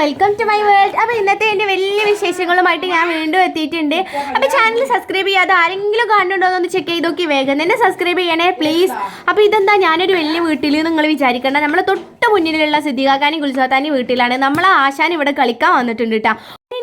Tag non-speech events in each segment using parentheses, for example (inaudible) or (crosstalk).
Welcome to my world അപ്പോൾ ഇന്നത്തെ എന്റെ വലിയ വിശേഷങ്ങളുമായിട്ട് ഞാൻ വീണ്ടും എത്തിയിട്ടുണ്ട്. അപ്പോൾ ചാനൽ സബ്സ്ക്രൈബ് ചെയ്യാതെ ആരെങ്കിലും കാണുന്നുണ്ടോ എന്ന് ചെക്ക് ചെയ്ത് നോക്കി. വേഗം തന്നെ സബ്സ്ക്രൈബ് ചെയ്യണേ പ്ലീസ് അപ്പോൾ ഇതെന്താ? ഞാനൊരു വലിയ വീട്ടിൽ നിങ്ങൾ വിചാരിക്കേണ്ട. നമ്മളെ തൊട്ട് മുന്നിലുള്ള സിദ്ധികാക്കാനും ഗുൽസാത്താനും വീട്ടിലാണ്. നമ്മളെ ആശാൻ ഇവിടെ കളിക്കാൻ വന്നിട്ടുണ്ട് കേട്ടോ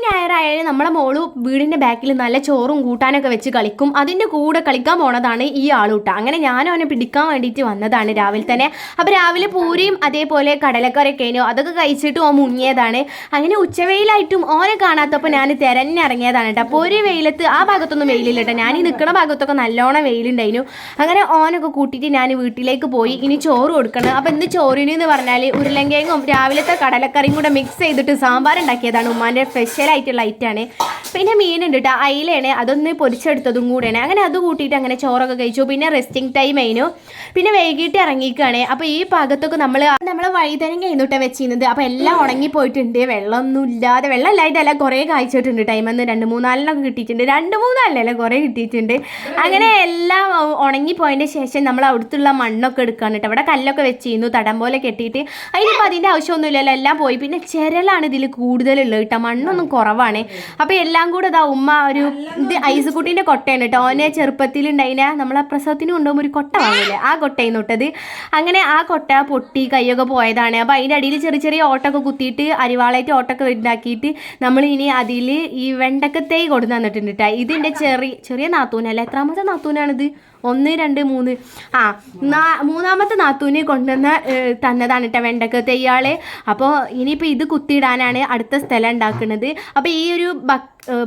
ഞായറായാലും നമ്മളെ മോൾ വീടിന്റെ ബാക്കിൽ നല്ല ചോറും കൂട്ടാനൊക്കെ വെച്ച് കളിക്കും. അതിന്റെ കൂടെ കളിക്കാൻ പോണതാണ് ഈ ആളൂട്ട. അങ്ങനെ ഞാനും അവനെ പിടിക്കാൻ വേണ്ടിയിട്ട് വന്നതാണ് രാവിലെ തന്നെ. അപ്പോൾ രാവിലെ പൂരിയും അതേപോലെ കടലക്കറി ആയിരുന്നു. അതൊക്കെ കഴിച്ചിട്ട് ഓ മുങ്ങിയതാണ്. അങ്ങനെ ഉച്ചവെയിലായിട്ടും ഓനെ കാണാത്തപ്പോൾ ഞാൻ തിരഞ്ഞിറങ്ങിയതാണ് കേട്ടോ അപ്പോൾ ഒരു വെയിലത്ത് ആ ഭാഗത്തൊന്നും വെയിലില്ല ഞാൻ ഈ നിൽക്കുന്ന ഭാഗത്തൊക്കെ നല്ലോണം വെയിലുണ്ടായിരുന്നു. അങ്ങനെ ഓനൊക്കെ കൂട്ടിയിട്ട് ഞാൻ വീട്ടിലേക്ക് പോയി. ഇനി ചോറ് കൊടുക്കണം. അപ്പോൾ ഇന്ന് ചോറിന് എന്ന് പറഞ്ഞാൽ ഉരുളങ്കിഴങ്ങും രാവിലത്തെ കടലക്കറിയും കൂടെ മിക്സ് ചെയ്തിട്ട് സാമ്പാർ ഉണ്ടാക്കിയതാണ് ഉമ്മാന്റെ സ്പെഷ്യൽ ആയിട്ടുള്ള ആണ് പിന്നെ മീനുണ്ട് കേട്ടോ അയിലാണ് അതൊന്ന് പൊരിച്ചെടുത്തതും കൂടെയാണ്. അങ്ങനെ അത് കൂട്ടിയിട്ട് അങ്ങനെ ചോറൊക്കെ കഴിച്ചു. പിന്നെ റെസ്റ്റിംഗ് ടൈം ആയിരുന്നു പിന്നെ വൈകിട്ട് ഇറങ്ങിക്കുകയാണ് അപ്പോൾ ഈ ഭാഗത്തൊക്കെ നമ്മൾ നമ്മൾ വഴുതനങ്ങ കഴിഞ്ഞിട്ട് വെച്ചിരുന്നത്. അപ്പോൾ എല്ലാം ഉണങ്ങിപ്പോയിട്ടുണ്ട്. വെള്ളമൊന്നും ഇല്ലാതെ വെള്ളം ഇല്ലായിട്ടല്ല. കുറേ കായ്ച്ചിട്ടുണ്ട് ടൈം എന്ന് രണ്ട് മൂന്നാലിനൊക്കെ കിട്ടിയിട്ടുണ്ട്. രണ്ട് മൂന്നാലിനല്ല കുറേ കിട്ടിയിട്ടുണ്ട്. അങ്ങനെ എല്ലാം ഉണങ്ങിപ്പോയതിന്റെ ശേഷം നമ്മൾ അവിടുത്തുള്ള മണ്ണൊക്കെ എടുക്കുകയാണ് കേട്ടോ അവിടെ കല്ലൊക്കെ വെച്ചിരുന്നു. തടം പോലെ കെട്ടിയിട്ട്. അതിനിപ്പോൾ അതിന്റെ ആവശ്യമൊന്നുമില്ലല്ലോ. എല്ലാം പോയി. പിന്നെ ചിരലാണ് ഇതിൽ കൂടുതലുള്ളത് കേട്ടോ മണ്ണൊന്നും കുറവാണ്. അപ്പോൾ എല്ലാം കൂടെ ഇതാ ഉമ്മ ഒരു ഇത് ഐസുകുട്ടീന്റെ കൊട്ടയാണ് കേട്ടോ. ഓനെ ചെറുപ്പത്തിലുണ്ടായിന നമ്മളെ പ്രസവത്തിന് കൊണ്ടുപോകുമ്പോൾ ഒരു കൊട്ട വാങ്ങില്ലേ ആ കൊട്ടയിൽ നിന്നിട്ടത് അങ്ങനെ ആ കൊട്ട പൊട്ടി കൈയൊക്കെ പോയതാണ്. അപ്പോൾ അതിന്റെ അടിയിൽ ചെറിയ ചെറിയ ഓട്ടൊക്കെ കുത്തിയിട്ട് അരിവാളായിട്ട് ഓട്ടൊക്കെ ഉണ്ടാക്കിയിട്ട് നമ്മൾ ഇനി അതിൽ ഈ വെണ്ടക്കത്തൈ കൊടുന്ന് തന്നിട്ടുണ്ട് കേട്ടോ. ഇതിന്റെ ചെറിയ ചെറിയ നാത്തൂനല്ല എത്രാമത്തെ നാത്തൂനാണിത്? ഒന്ന് രണ്ട് മൂന്ന്. ആ മൂന്നാമത്തെ നാത്തൂനെ കൊണ്ടുവന്ന തന്നതാണ് കേട്ടോ വെണ്ടക്ക തെയ്യാൾ അപ്പോൾ ഇനിയിപ്പോൾ ഇത് കുത്തിയിടാനാണ് അടുത്ത സ്ഥലം ഉണ്ടാക്കുന്നത്. അപ്പോൾ ഈ ഒരു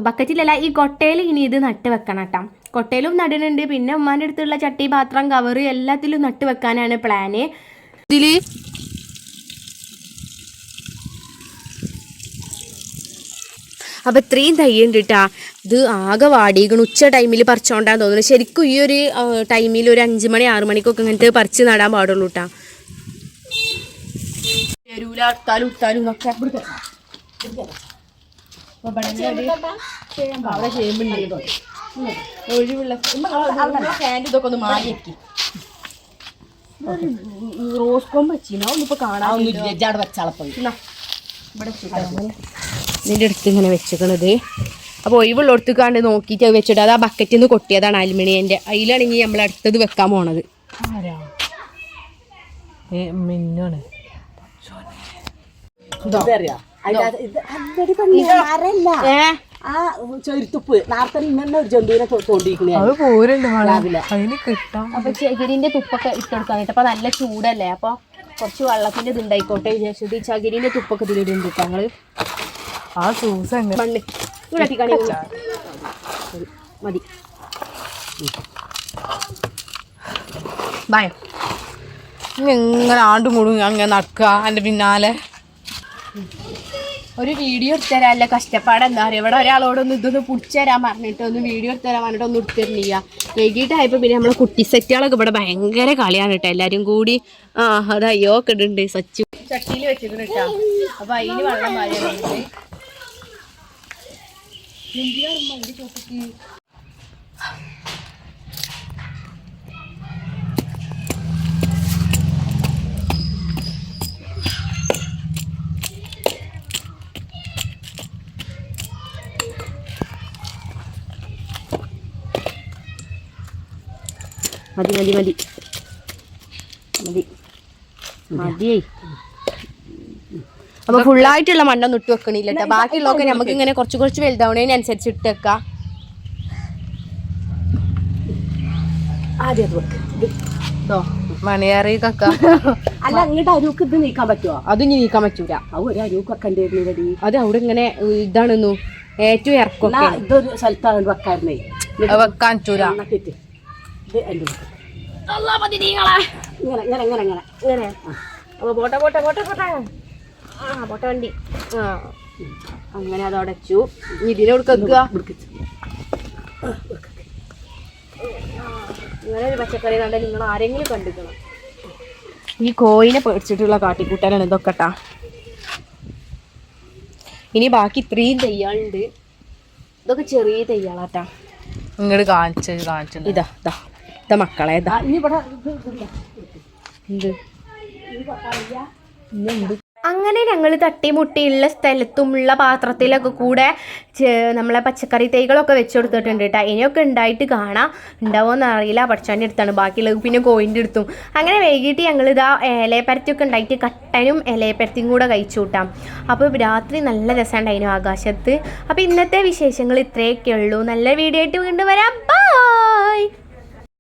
ബക്കറ്റിലല്ല ഈ കൊട്ടയിൽ ഇനി ഇത് നട്ട് വെക്കണം കേട്ടോ. കൊട്ടയിലും നടുന്നുണ്ട് പിന്നെ ഉമ്മാന്റെ അടുത്തുള്ള ചട്ടി പാത്രം കവറ് എല്ലാത്തിലും നട്ട് വെക്കാനാണ് പ്ലാന് ഇതിൽ അപ്പോൾ ഇത്രയും തയ്യുണ്ട് കേട്ടാ ഇത് ആകെ വാടിയിക്കണം ഉച്ച ടൈമിൽ പറിച്ചോണ്ടാന്ന് തോന്നുന്നു. ശരിക്കും ഈ ഒരു ടൈമിൽ ഒരു അഞ്ച് മണി ആറ് മണിക്കൊക്കെ ഇങ്ങനത്തെ പറിച്ച് നടാൻ പാടുള്ളൂ കേട്ടാ എരൂല അർത്താലും ഉത്താലും ഒക്കെ അവിടെ ചെയ്യുമ്പോണ്ട് ഒഴിവുള്ള ഫാന്റെ ഇതൊക്കെ ഒന്ന് മാറി വെക്കി. റോസ് കൊമ്പ് വെച്ചിനോ? ഒന്നിപ്പോ കാണാൻ ജാട് വെച്ചാളപ്പോയി എന്നാ, ഇവിടെ ഇതിന്റെ അടുത്ത് ഇങ്ങനെ വെച്ചേക്കണത്. അപ്പോൾ ഒഴിവുള്ളടത്തേക്കാണ്ട് നോക്കിയിട്ട് അത് വെച്ചിട്ട് അത് ആ ബക്കറ്റിൽ നിന്ന് കൊട്ടിയതാണ് അലുമിനിയന്റെ അതിലാണെങ്കിൽ നമ്മൾ അടുത്തത് വെക്കാൻ പോണത്. മിന്നാണ് ഏ ആ ചെരുത്തുപ്പ്. നേരത്തെ ഇന്നെ ഒരു ജന്തുവിനെ തോണ്ടിയിരിക്കണേ അത് പോരുണ്ട് മഴ അതിന് കിട്ടാം അപ്പൊ ചകിരിന്റെ തുപ്പൊക്കെ ഇട്ടെടുക്കാൻ അപ്പൊ നല്ല ചൂടല്ലേ? അപ്പൊ കുറച്ച് വെള്ളത്തിന്റെ ഇതുണ്ടായിക്കോട്ടെ വിചാരിച്ചത് ഈ ചകിരിന്റെ തുപ്പൊക്കെ ഇതിലിടുന്നുണ്ട് ഞങ്ങൾ. ആ എങ്ങനെ? മണ്ണ്. ഇവിടെ മതി. ഭയം ഇങ്ങനെ ആണ്ടും കൂടും അങ്ങനെ നടക്കുക. എന്റെ പിന്നാലെ. ഒരു വീഡിയോ എടുത്തരാല്ല കഷ്ടപ്പാട് എന്താ പറയുക ഇവിടെ ഒരാളോടൊന്ന് ഇതൊന്ന് പിടിച്ചുതരാൻ പറഞ്ഞിട്ട് ഒന്ന് വീഡിയോ എടുത്തരാൻ പറഞ്ഞിട്ട് ഒന്നും എടുത്തിരുന്നില്ല. വൈകിട്ടായപ്പോൾ പിന്നെ നമ്മളെ കുട്ടി സെറ്റുകളൊക്കെ ഇവിടെ ഭയങ്കര കളിയാണ് കേട്ടോ. എല്ലാവരും കൂടി ആ അത് അയ്യോ ഒക്കെ ഇടുന്നുണ്ട്. സച്ചു ചട്ടിയിൽ വെച്ചിട്ടുണ്ട് കേട്ടോ. അപ്പൊ അതിന് വെള്ളം പാരുന്നുണ്ട് മതി മതി മതി. മതി. മതിയേ. അപ്പൊ ഫുള്ളായിട്ടുള്ള മണ്ണൊന്നും ഇട്ട് വെക്കണില്ല കേട്ടോ ബാക്കിയുള്ളതൊക്കെ നമുക്ക് ഇങ്ങനെ കുറച്ച് കുറച്ച് വലുതാവണതിനനുസരിച്ച് ഇട്ട് വെക്കാം. ആദ്യം മണിയറി കക്ക. (laughs) അല്ല അങ്ങോട്ട് അരൂക്ക് ഇത് നീക്കാൻ പറ്റുമോ അത് ഇനി നീക്കാൻ പറ്റൂല. ഒരു അരൂക്കൊക്കെ അത് അവിടെ ഇങ്ങനെ ഇതാണെന്നു. ഏറ്റവും ഇറക്കും ഇതൊരു സ്ഥലത്താണ് അത് വെക്കാൻ ചൂര ഇത് എന്റെ ഇങ്ങനെ ഇങ്ങനെ ഇങ്ങനെ ഇങ്ങനെ. ഇങ്ങനെ. അപ്പോൾ പോട്ടെ പോട്ടെ പോട്ടെ പോട്ടെ. ആ പോട്ടെ വണ്ടി. ആ. അങ്ങനെ അത് അടച്ചു. ഇതിനെ ഇങ്ങനെ ഒരു പച്ചക്കറി കണ്ട നിങ്ങൾ ആരെങ്കിലും കണ്ടിക്കണം ഈ കോയിനെ പേടിച്ചിട്ടുള്ള കാട്ടിക്കൂട്ടാനാണ് ഇതൊക്കെ ഇനി ബാക്കി ഇത്രയും തെയ്യാളുണ്ട്. ഇതൊക്കെ ചെറിയ തെയ്യാളാട്ടാ ഇങ്ങോട്ട് കാണിച്ചു കാണിച്ചു ഇതാ ഇതാ. ഇതാ മക്കളെ ഇതാ. എന്ത്? ഇനി ഇന്നെന്ത് അങ്ങനെ ഞങ്ങൾ തട്ടിമുട്ടിയുള്ള സ്ഥലത്തുമുള്ള പാത്രത്തിലൊക്കെ കൂടെ നമ്മളെ പച്ചക്കറി തൈകളൊക്കെ വെച്ച് കൊടുത്തിട്ടുണ്ട് കേട്ടോ ഇനിയൊക്കെ ഉണ്ടായിട്ട് കാണാം. ഉണ്ടാവുമെന്ന് അറിയില്ല. പഠിച്ചാന്റെ അടുത്താണ്. ബാക്കിയുള്ളത് പിന്നെ കോയിന്റെ അടുത്തും. അങ്ങനെ വൈകിട്ട് ഞങ്ങൾ ഇതാ ഇലയപ്പരത്തിയൊക്കെ ഉണ്ടായിട്ട് കട്ടനും ഇലയപ്പരത്തിയും കൂടെ കഴിച്ചു കൂട്ടാം അപ്പോൾ രാത്രി നല്ല രസമുണ്ടായിരുന്നു ആകാശത്ത്. അപ്പോൾ ഇന്നത്തെ വിശേഷങ്ങൾ ഇത്രയൊക്കെ ഉള്ളൂ. നല്ല വീഡിയോ ആയിട്ട് വീണ്ടും വരാം. ബൈ